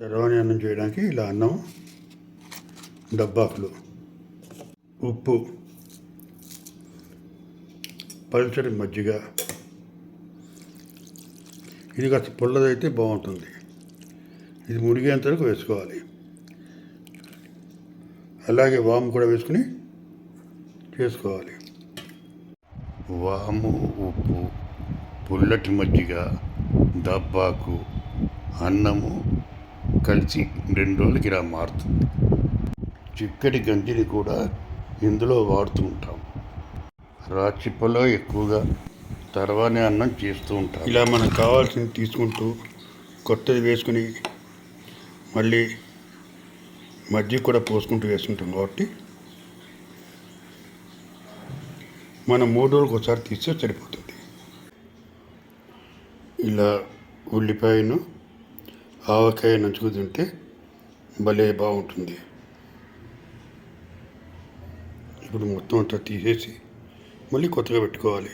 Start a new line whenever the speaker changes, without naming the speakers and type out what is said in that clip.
రవాణి అన్నం చేయడానికి ఇలా అన్నం డబ్బాకులు ఉప్పు పల్చడి మజ్జిగ. ఇది కాస్త పుల్లదైతే బాగుంటుంది. ఇది మురిగేంత వరకు వేసుకోవాలి. అలాగే వాము కూడా వేసుకుని చేసుకోవాలి. వాము ఉప్పు పుల్లటి మజ్జిగ దబ్బాకు అన్నము కలిసి రెండు రోజులకి ఇలా మారుతుంది చిక్కటి గంజిని కూడా ఇందులో వాడుతూ ఉంటాం. రాచిప్పలో ఎక్కువగా తర్వానే అన్నం చేస్తూ ఉంటాం. ఇలా మనకు కావాల్సింది తీసుకుంటూ కొత్తది వేసుకుని మళ్ళీ మజ్జిగ కూడా పోసుకుంటూ వేసుకుంటాం కాబట్టి మనం మూడు రోజులకు ఒకసారి తీస్తే సరిపోతుంది. ఇలా ఉల్లిపాయను ఆవకాయ నంచుకు తింటే భలే బాగుంటుంది. ఇప్పుడు మొత్తం అంతా తీసేసి మళ్ళీ కొత్తగా పెట్టుకోవాలి.